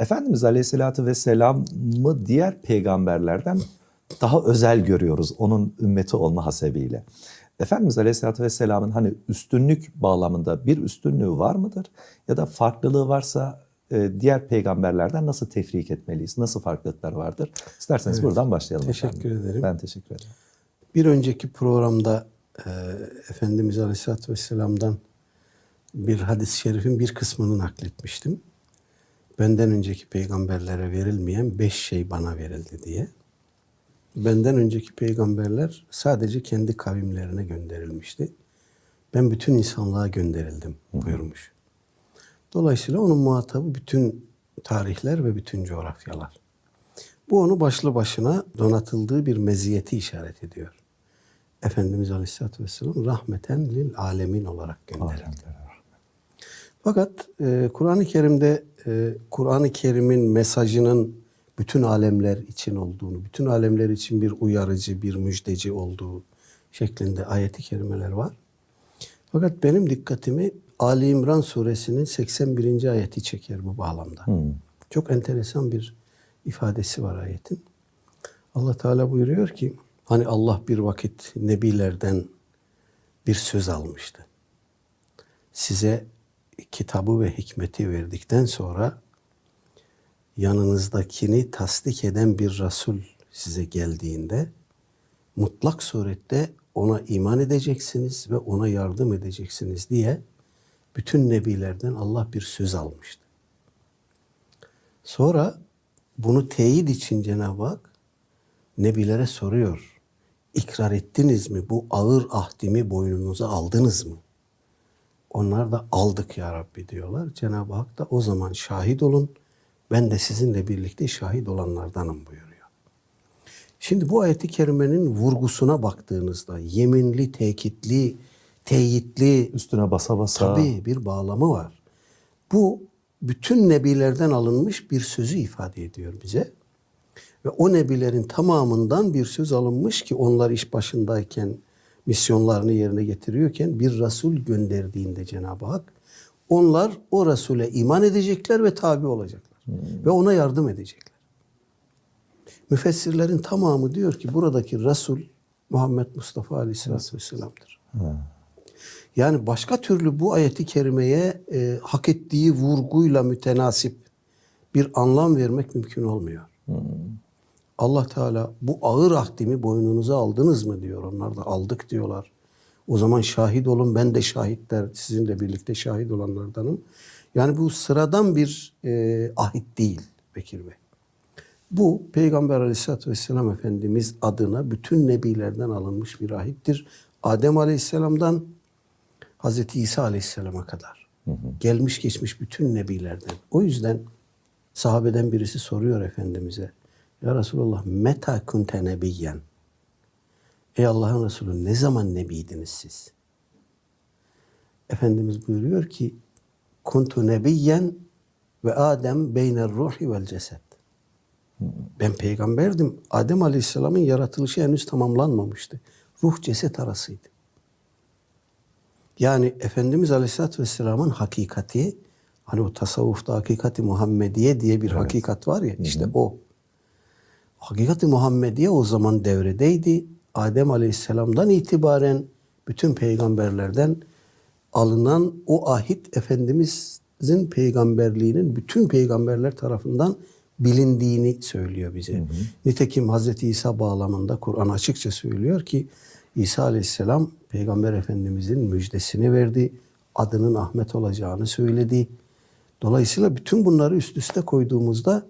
Efendimiz Aleyhisselatü Vesselam'ı diğer peygamberlerden daha özel görüyoruz onun ümmeti olma hasebiyle. Efendimiz Aleyhisselatü Vesselam'ın hani üstünlük bağlamında bir üstünlüğü var mıdır? Ya da farklılığı varsa e, diğer peygamberlerden nasıl tefrik etmeliyiz? Nasıl farklılıklar vardır? İsterseniz Evet. buradan başlayalım. Teşekkür efendim. ederim. Ben teşekkür ederim. Bir önceki programda e, Efendimiz Aleyhisselatü Vesselam'dan bir hadis-i şerifin bir kısmını nakletmiştim. Benden önceki peygamberlere verilmeyen beş şey bana verildi diye. Benden önceki peygamberler sadece kendi kavimlerine gönderilmişti. Ben bütün insanlığa gönderildim buyurmuş. Dolayısıyla onun muhatabı bütün tarihler ve bütün coğrafyalar. Bu onu başlı başına donatıldığı bir meziyeti işaret ediyor. Efendimiz Aleyhisselatü Vesselam rahmeten lil alemin olarak gönderildi. Fakat e, Kur'an-ı Kerim'de e, Kur'an-ı Kerim'in mesajının bütün alemler için olduğunu, bütün alemler için bir uyarıcı, bir müjdeci olduğu şeklinde ayeti kerimeler var. Fakat benim dikkatimi Ali İmran suresinin 81. ayeti çeker bu bağlamda. Çok enteresan bir ifadesi var ayetin. Allah Teala buyuruyor ki hani Allah bir vakit nebilerden bir söz almıştı. Size kitabı ve hikmeti verdikten sonra yanınızdakini tasdik eden bir Resul size geldiğinde mutlak surette ona iman edeceksiniz ve ona yardım edeceksiniz diye bütün nebilerden Allah bir söz almıştı. Sonra bunu teyit için Cenab-ı Hak nebilere soruyor. İkrar ettiniz mi? Bu ağır ahdimi boynunuza aldınız mı? Onlar da aldık ya Rabbi diyorlar. Cenab-ı Hak da o zaman şahit olun. Ben de sizinle birlikte şahit olanlardanım buyuruyor. Şimdi bu ayeti kerimenin vurgusuna baktığınızda yeminli, tekitli, teyitli Üstüne basa basa. tabii bir bağlamı var. Bu bütün nebilerden alınmış bir sözü ifade ediyor bize. Ve o nebilerin tamamından bir söz alınmış ki onlar iş başındayken, misyonlarını yerine getiriyorken bir Resul gönderdiğinde Cenab-ı Hak onlar o Resul'e iman edecekler ve tabi olacaklar. Ve ona yardım edecekler. Müfessirlerin tamamı diyor ki buradaki Resul Muhammed Mustafa Aleyhisselatü Vesselam'dır. Yani başka türlü bu ayeti kerimeye e, hak ettiği vurguyla mütenasip bir anlam vermek mümkün olmuyor. Allah Teala bu ağır ahdimi boynunuza aldınız mı diyor. Onlar da aldık diyorlar. O zaman şahit olun ben de şahitler sizinle birlikte şahit olanlardanım. Yani bu sıradan bir e, ahit değil Bekir Bey. Bu Peygamber Aleyhisselatü Vesselam Efendimiz adına bütün nebilerden alınmış bir ahittir. Adem Aleyhisselam'dan Hazreti İsa Aleyhisselam'a kadar. Gelmiş geçmiş bütün nebilerden. O yüzden sahabeden birisi soruyor Efendimiz'e. Ya Resulallah meta kunte nebiyyen. Ey Allah'ın Resulü ne zaman nebiydiniz siz? Efendimiz buyuruyor ki kuntu nebiyyen ve Adem beyner ruhi vel ceset. Ben peygamberdim. Adem Aleyhisselam'ın yaratılışı henüz tamamlanmamıştı. Ruh ceset arasıydı. Yani Efendimiz Aleyhisselatü Vesselam'ın hakikati, hani o tasavvufta hakikati Muhammediye diye bir hakikat var ya, işte o. Hakikati Muhammediye o zaman devredeydi. Adem Aleyhisselam'dan itibaren bütün peygamberlerden alınan o ahit Efendimiz'in peygamberliğinin bütün peygamberler tarafından bilindiğini söylüyor bize. Nitekim Hazreti İsa bağlamında Kur'an açıkça söylüyor ki İsa Aleyhisselam Peygamber Efendimizin müjdesini verdi. Adının Ahmet olacağını söyledi. Dolayısıyla bütün bunları üst üste koyduğumuzda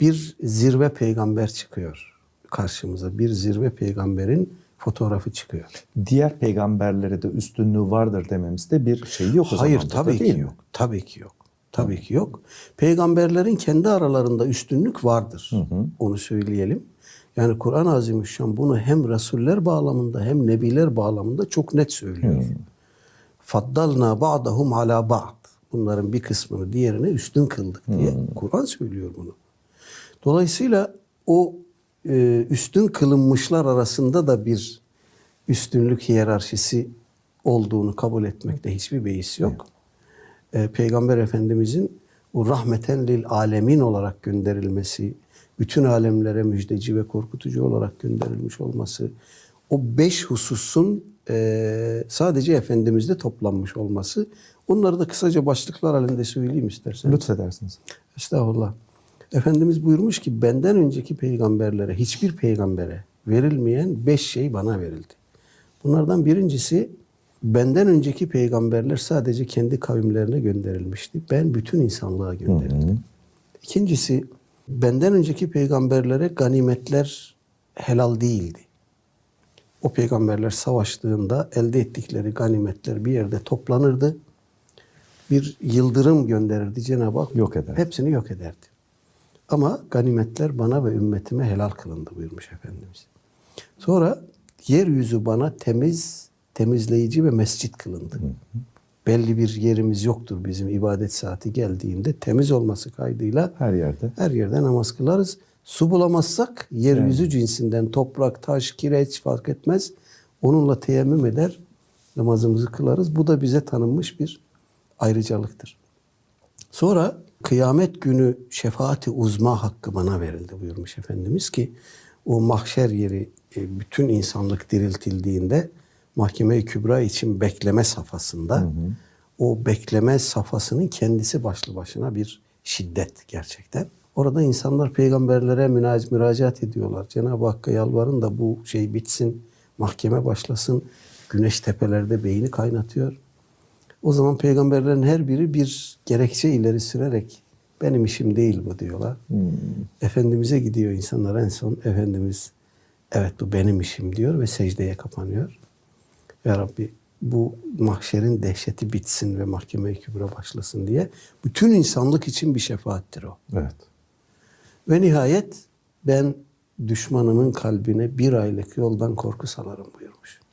bir zirve peygamber çıkıyor karşımıza. Bir zirve peygamberin fotoğrafı çıkıyor. Diğer peygamberlere de üstünlüğü vardır dememizde bir şey yok o Hayır zaman. tabii burada, ki mi? yok. Tabii ki yok. Tabii ki yok. Peygamberlerin kendi aralarında üstünlük vardır. Onu söyleyelim. Yani Kur'an-ı Azimüşşan bunu hem Resuller bağlamında hem Nebiler bağlamında çok net söylüyor. Faddalna ba'dahum ala ba'd. Bunların bir kısmını diğerine üstün kıldık diye Kur'an söylüyor bunu. Dolayısıyla o e, üstün kılınmışlar arasında da bir üstünlük hiyerarşisi olduğunu kabul etmekte hiçbir beis yok. E, Peygamber Efendimizin o rahmeten lil alemin olarak gönderilmesi, bütün alemlere müjdeci ve korkutucu olarak gönderilmiş olması, o beş hususun eee, sadece Efendimiz'de toplanmış olması, onları da kısaca başlıklar halinde söyleyeyim isterseniz. Lütfedersiniz. Estağfurullah. Efendimiz buyurmuş ki benden önceki peygamberlere, hiçbir peygambere verilmeyen beş şey bana verildi. Bunlardan birincisi benden önceki peygamberler sadece kendi kavimlerine gönderilmişti. Ben bütün insanlığa gönderildim. İkincisi benden önceki peygamberlere ganimetler helal değildi. O peygamberler savaştığında elde ettikleri ganimetler bir yerde toplanırdı. Bir yıldırım gönderirdi Cenab-ı Hak. Yok eder. Hepsini yok ederdi. Ama ganimetler bana ve ümmetime helal kılındı buyurmuş Efendimiz. Sonra yeryüzü bana temiz, temizleyici ve mescit kılındı. Belli bir yerimiz yoktur bizim ibadet saati geldiğinde temiz olması kaydıyla Her yerde. her yerde namaz kılarız. Su bulamazsak yeryüzü cinsinden toprak, taş, kireç fark etmez. Onunla teyemmüm eder, namazımızı kılarız. Bu da bize tanınmış bir ayrıcalıktır. Sonra kıyamet günü şefaati uzma hakkı bana verildi buyurmuş Efendimiz ki o mahşer yeri e, bütün insanlık diriltildiğinde mahkeme-i kübra için bekleme safhasında o bekleme safhasının kendisi başlı başına bir şiddet gerçekten. Orada insanlar peygamberlere müracaat ediyorlar. Cenab-ı Hakk'a yalvarın da bu şey bitsin, mahkeme başlasın. Güneş tepelerde beyni kaynatıyor. O zaman peygamberlerin her biri bir gerekçe ileri sürerek benim işim değil bu diyorlar. Efendimiz'e gidiyor insanlar en son. Efendimiz evet bu benim işim diyor ve secdeye kapanıyor. Ya Rabbi bu mahşerin dehşeti bitsin ve mahkeme-i kübra başlasın diye. Bütün insanlık için bir şefaattir o. Evet. Ve nihayet ben düşmanımın kalbine bir aylık yoldan korku salarım buyuruyor.